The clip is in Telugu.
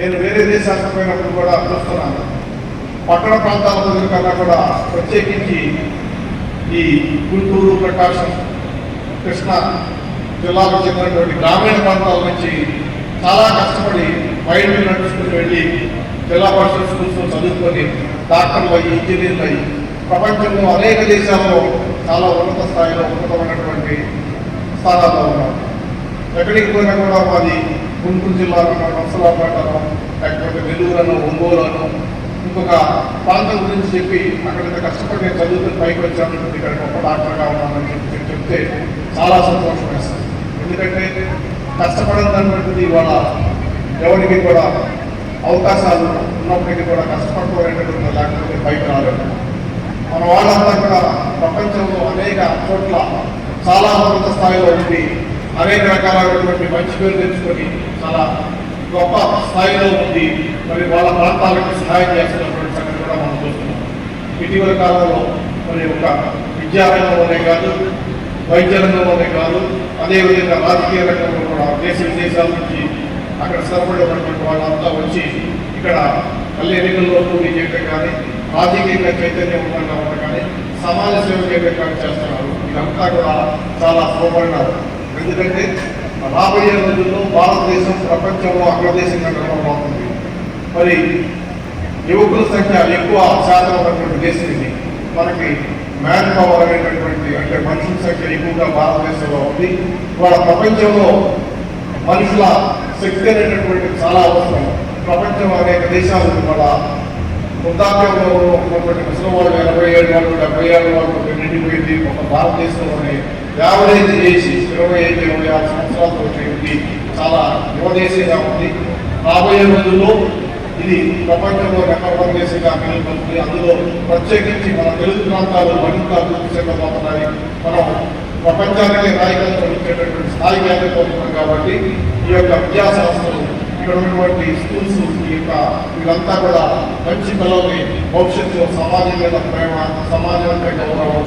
నేను వేరే దేశాలకు పోయినప్పుడు కూడా చూస్తున్నాను. పట్టణ ప్రాంతాల దగ్గర కన్నా కూడా ప్రత్యేకించి ఈ గుంటూరు ప్రకాశం కృష్ణా జిల్లాకు చెందినటువంటి గ్రామీణ ప్రాంతాల నుంచి చాలా కష్టపడి బయట నడుచుకుని వెళ్ళి జిల్లా పరిషత్ స్కూల్స్లో చదువుకొని డాక్టర్లు అయ్యి ఇంజనీర్లు అయ్యి ప్రపంచంలో అనేక దేశాల్లో చాలా ఉన్నత స్థాయిలో ఉన్నతమైనటువంటి స్థానాల్లో ఉన్నారు. ఎక్కడికి పోయినా కూడా మాది గుంటూరు జిల్లాలో నర్సరాపేటలో లేకపోతే నెల్లూరును ఒంగోలను ఇంకొక ప్రాంతం గురించి చెప్పి అక్కడ కష్టపడి నేను చదువుకుని పైకి వచ్చాను ఇక్కడ గొప్ప డాక్టర్గా ఉన్నానని చెప్పి చెప్తే చాలా సంతోషం వేస్తుంది. ఎందుకంటే కష్టపడదన్నటువంటిది ఇవాళ ఎవరికి కూడా అవకాశాలు ఉన్నప్పటికీ కూడా కష్టపడుకోలేనటువంటి లేకపోతే పైకి రాలేదు. మన వాళ్ళంతా కూడా ప్రపంచంలో అనేక చోట్ల చాలా ఉన్నత స్థాయిలో ఉండి అనేక రకాలైనటువంటి మంచి పేరు తెచ్చుకొని చాలా గొప్ప స్థాయిలో ఉంది. మరి వాళ్ళ ప్రాంతాలకు సహాయం చేస్తున్నటువంటి సంగతి కూడా మనం చూస్తున్నాం. ఇటీవల కాలంలో మరి ఒక విద్యారంగంలోనే కాదు వైద్య రంగంలోనే కాదు అదేవిధంగా రాజకీయ రంగంలో కూడా దేశ విదేశాల నుంచి అక్కడ స్థిరపడినటువంటి వాళ్ళంతా వచ్చి ఇక్కడ మళ్ళీ ఎన్నికల్లో పోటీ చేయడం కానీ రాజకీయంగా చైతన్యవంతంగా ఉండడం కానీ సమాజ సేవ చేయడం కానీ చేస్తున్నారు. ఇదంతా కూడా చాలా శోభన్నారు ఎందుకంటే రాబోయే రోజుల్లో భారతదేశం ప్రపంచంలో అగ్రదేశంగా నిలబడబోతుంది మరి యువకుల సంఖ్య ఎక్కువ శాతం ఉన్నటువంటి దేశం ఇది. మనకి మ్యాన్ పవర్ అనేటటువంటి అంటే మనుషుల సంఖ్య ఎక్కువగా భారతదేశంలో ఉంది. వాళ్ళ ప్రపంచంలో మనుషుల శక్తి అనేటటువంటి చాలా అవసరం. ప్రపంచం అనేక దేశాలు వాళ్ళ వృద్ధాప్యంలో ఉన్నటువంటి ముసలి వాళ్ళు ఎనభై ఏడు వాళ్ళు డెబ్బై ఏడు వాళ్ళు నిండిపోయింది. ఒక భారతదేశంలోనే యావరేజ్ చేసి ఇరవై ఐదు ఇరవై ఆరు సంవత్సరాలతో ఉంది చాలా యువదేశంగా ఉంది. రాబోయే రోజుల్లో ఇది ప్రపంచంలో నెంబర్ వన్ దేశంగా నిలబడుతుంది అందులో ప్రత్యేకించి మన తెలుగు ప్రాంతాలు మరింత అభివృద్ధి చెందబోతున్నాయి. మనం ప్రపంచానికి నాయకత్వం ఇచ్చేటటువంటి స్థాయి ఎదగబోతున్నాం కాబట్టి ఈ యొక్క విద్యా ఇక్కడ ఉన్నటువంటి స్కూల్స్ ఈ యొక్క వీళ్ళంతా కూడా మంచి పిల్లల్ని భవిష్యత్తులో సమాజం మీద ప్రేమ సమాజం అంటే గౌరవం.